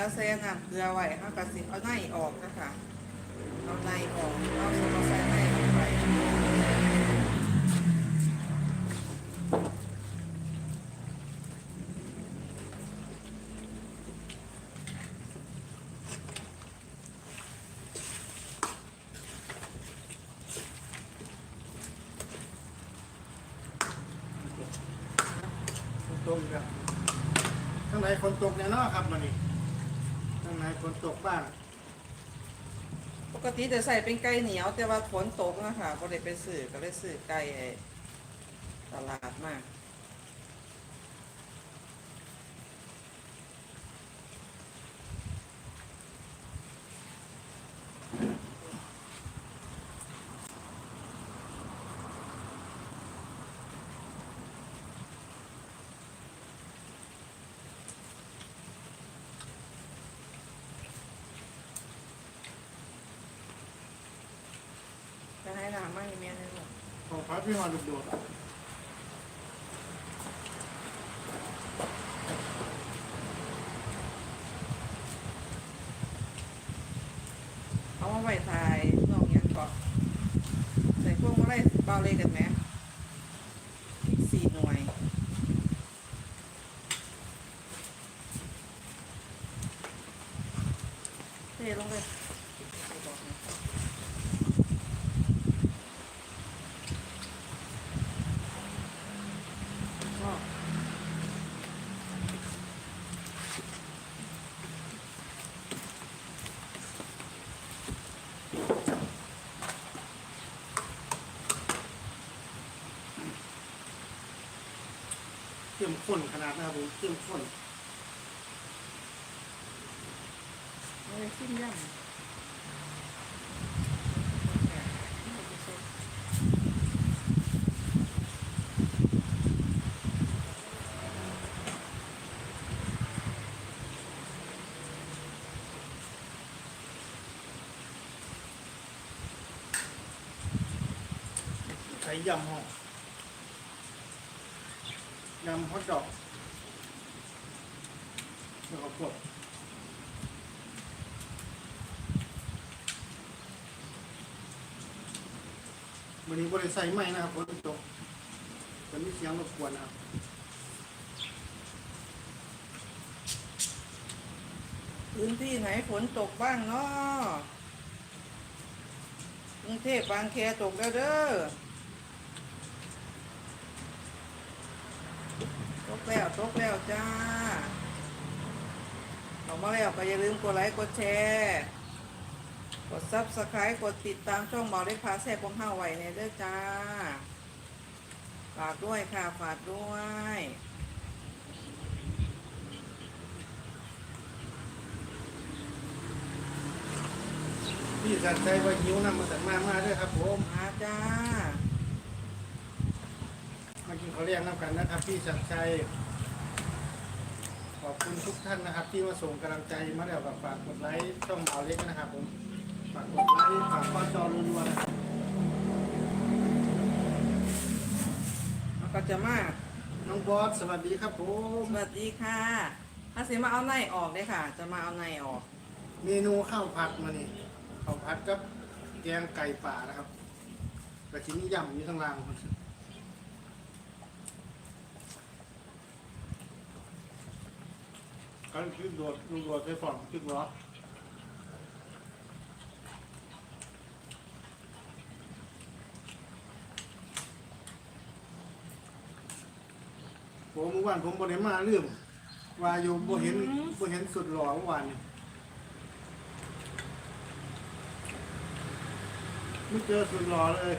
ือใส่น้ำเกลือไว้เฮาก็สิเอาในออกนะคะเอาในออกเอาสมาใส่ในลงไปตกอีกแล้วข้างในฝนตกแน่นอนครับมันนี่ ข้างในฝนตกบ้างปกติจะใส่เป็นไก่เหนียว แต่ว่าฝนตกนะคะก็เลยไปสื่อก็เลยสื่อไก่ตลาดมาก ไม่เมียเลยลูกขอพัดพี่ฮอนลูกโดดเอามาไว้ทายน้องยังก่อนใส่พวกมาไล่เบาเลยกันไหมพริกสี่หน่วย เทลงเลยก็ เข้มข้นขนาดนะครับผมเข้มข้นเอาไปจิ้มย่ำใช้ยำห่อ ยำฮอทดอกแล้วก็พวกวันนี้บริใส่ไหมนะครับฝนตกจะมีเสียงรบกวนนะครับพื้นที่ไหนฝนตกบ้างเนาะกรุงเทพบางแคตกแล้วเด้อ ตกแล้วตกแล้วจ้าออกมาแล้วก็อย่าลืมกดไลค์กดแชร์กดซับสไครต์กดติดตามช่องเบาได้พาแซ่บของห้าไว้ในเด้อจ้า ฝากด้วยค่ะ ฝากด้วยพี่สันใจว่าหิวนำมาแต่มามาด้วยครับผม มาจ้า มากินข้าวเลี้ยงน้ำกันนะครับพี่สันชัยขอบคุณทุกท่านนะครับ ที่มาส่งกำลังใจมาแล้วกับฝากกดไลค์ช่องเบาเล็กนะครับผมฝากกดไลค์ฝากก้อนจอรัวๆนะครับมันก็จะมาน้องบอสสวัสดีครับผมสวัสดีค่ะถ้าเสียมาเอาในออกเลยค่ะ จะมาเอาในออกเมนูข้าวผัดมานี่ข้าวผัดกับแกงไก่ป่านะครับกระชิ้นนี้ยำอยู่ข้างล่าง กันคิดโดดลูกโดดไปฝ่องคิดเหรอผมเมื่อวานผมบริมาเรื่องว่าอยู่บ่เห็นบ่เห็นสุดหล่อเมื่อวานนี่ไม่เจอสุดหล่อเลย